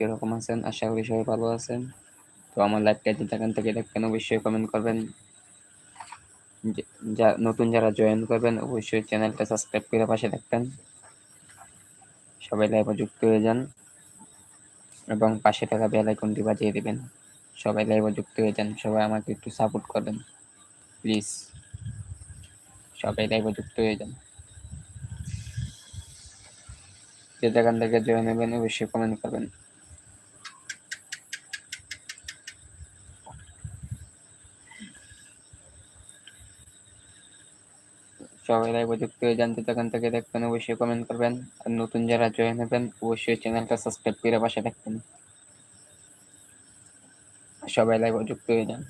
কীরকম আছেন? আশা করি সবাই ভালো আছেন। তো আমার লাইভটা যে যেখান থেকে দেখবেন অবশ্যই কমেন্ট করবেন। যা নতুন যারা জয়েন করবেন, অবশ্যই চ্যানেলটা সাবস্ক্রাইব করে পাশে থাকবেন। সবাই লাইভে যুক্ত হয়ে যান এবং পাশে থাকা বেল আইকনটি বাজিয়ে দেবেন। সবাই লাইভে যুক্ত হয়ে যান, সবাই আমাকে একটু সাপোর্ট করবেন। প্লিজ সবাই লাইভে যুক্ত হয়ে যান। যে যেখান থেকে জয়েন হবেন, অবশ্যই কমেন্ট করবেন। সবাই লাইভে যুক্ত হয়ে যান যে থেকে দেখবেন, অবশ্যই কমেন্ট করবেন। আর নতুন যারা জয়েন হবেন, অবশ্যই চ্যানেলটা সাবস্ক্রাইব করে পাশে থাকবেন। সবাই লাইভে যুক্ত হয়ে যান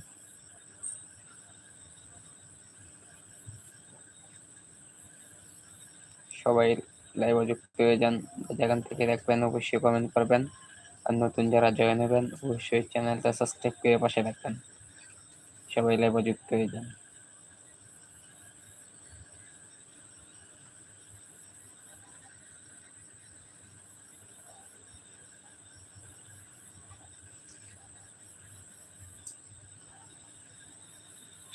সবাই লাইভে যুক্ত হয়ে যান যেখান থেকে দেখবেন, অবশ্যই কমেন্ট করবেন। আর নতুন যারা জয়েন হবেন, অবশ্যই চ্যানেলটা সাবস্ক্রাইব করে পাশে রাখবেন সবাই লাইভে যুক্ত হয়ে যান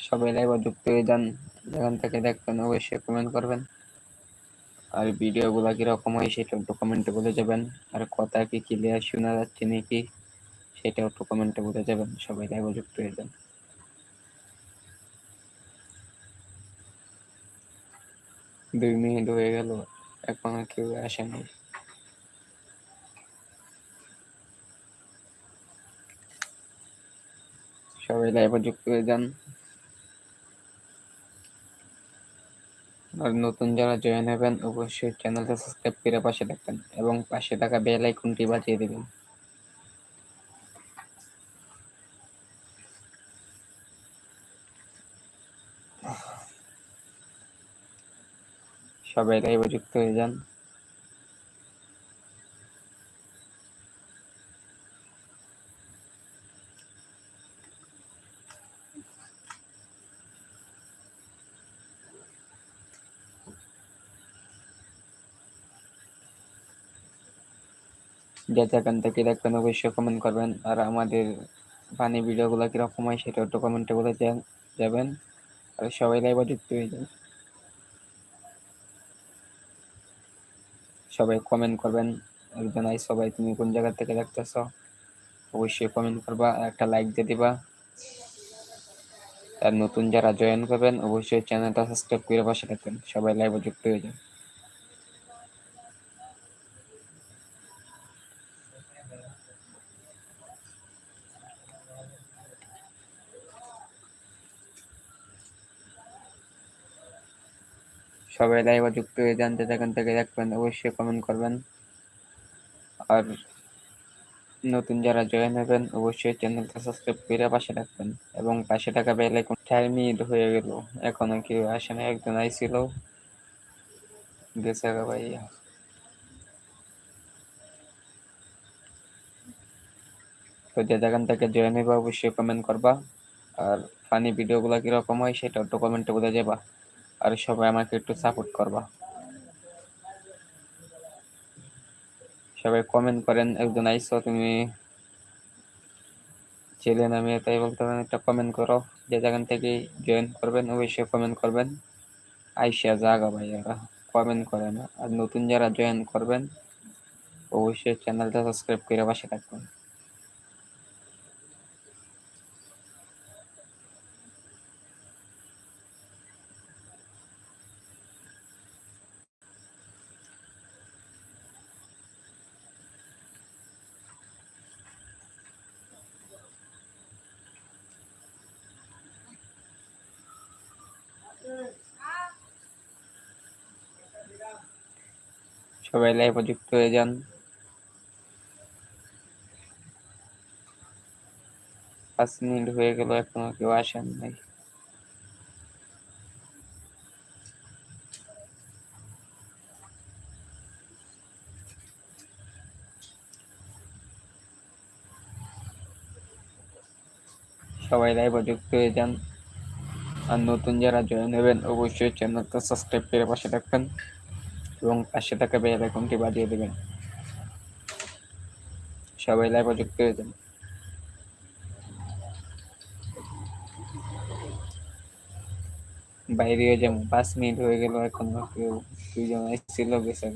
সবাই লাইভে যুক্ত হয়ে যান। যেখান থেকে দেখবেন অবশ্যই কমেন্ট করবেন। আর ভিডিও ভিডিওগুলো কীরকম হয় সেটা একটু কমেন্টে বলে যাবেন। আর কথা কি ক্লিয়ার শোনা যাচ্ছে নাকি, সেটাও একটু কমেন্টে বলে যাবেন। সবাই লাইভে যুক্ত হয়ে যান। দুই মিনিট হয়ে গেল, এখনও কেউ আসেনি। সবাই লাইভে যুক্ত হয়ে যান। আর নতুন যারা জয়েন হবেন, অবশ্যই চ্যানেলটা সাবস্ক্রাইব করে পাশে থাকবেন এবং পাশে থাকা বেল আইকনটি বাজিয়ে দেবেন। সবাই লাইভে যুক্ত হয়ে যান। যে যেখান থেকে দেখবেন, অবশ্যই কমেন্ট করবেন। আর আমাদের ফানি ভিডিওগুলো কীরকম হয়, সেটা একটু কমেন্টে বলে যাবেন। আর সবাই লাইভে যুক্ত হয়ে যান। সবাই কমেন্ট করবেন, একজন আই সবাই তুমি কোন জায়গা থেকে দেখতেছ, অবশ্যই কমেন্ট করবা একটা লাইক দিয়ে দিবা। আর নতুন যারা জয়েন করবেন, অবশ্যই চ্যানেলটা সাবস্ক্রাইব করে পাশে থাকবেন। সবাই লাইভে যুক্ত হয়ে যান। সবাই লাইভে যুক্ত হয়ে যে যেখান থেকে দেখবেন, অবশ্যই কমেন্ট করবেন। আর নতুন যারা জয়েন হবেন, অবশ্যই চ্যানেলটা সাবস্ক্রাইব করে পাশে রাখবেন এবং পাশে থাকা বেল আইকন মিনিট হয়ে গেল। এখনও কেউ আসে না একজন আইছিল। গেছে ভাইয়া তো যে যেখান থেকে জয়েন হইবা, অবশ্যই কমেন্ট করবা। আর ফানি ভিডিওগুলো কীরকম হয়, সেটা একটু কমেন্টে বলে যাবা। আর সবাই আমাকে একটু সাপোর্ট করবা। সবাই কমেন্ট করেন, একজন আইসো, তুমি ছেলে না মেয়ে, তাই বলতে পারেন, একটা কমেন্ট করো। যে যেখান থেকে জয়েন করবেন, অবশ্যই কমেন্ট করবেন। আইসা জাগা ভাইয়ারা কমেন্ট করে না। আর নতুন যারা জয়েন করবেন, অবশ্যই চ্যানেলটা সাবস্ক্রাইব করে পাশে থাকবেন। সবাই লাইভে যুক্ত হয়ে যান। পাঁচ মিনিট হয়ে গেল, এখনও কেউ আসেন নাই। সবাই লাইভে যুক্ত হয়ে যান। আর নতুন যারা জয়েন হবেন, অবশ্যই চ্যানেলটা সাবস্ক্রাইব করে পাশে রাখবেন এবং পাশে থাকা বেল আইকনটি বাজিয়ে দেবেন। সবাই লাইভে যুক্ত হয়ে যান। বাইরে যেমন পাঁচ মিনিট হয়ে গেল, এখন কেউ দুইজন এসেছিল গেছে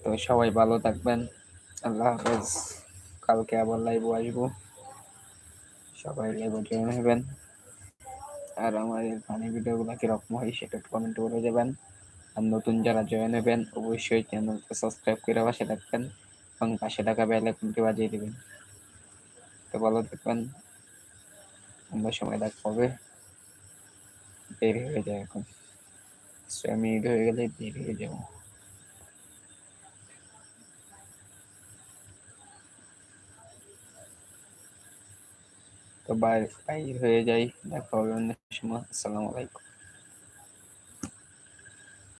তো সবাই ভালো থাকবেন। আল্লাহ হাফেজ। কালকে আবার লাইভ আসব। সবাই লাইভে জয়েন হবেন। আর আমার এই ফানি ভিডিওগুলো কীরকম হয় সেটা একটু কমেন্ট করে দেবেন আর নতুন যারা জয়েন হবেন, অবশ্যই চ্যানেলকে সাবস্ক্রাইব করে পাশে থাকবেন এবং পাশে থাকা বেল আইকনটি বাজিয়ে দেবেন। তো ভালো থাকবেন। আমরা সময় দেখা হবে। দেরি হয়ে যায় এখন। আমি হয়ে গেলে দেরি হয়ে যাব। তো বাইরে বাইর হয়ে যাই। দেখা হবে অন্য সময়। আসসালামু আলাইকুম।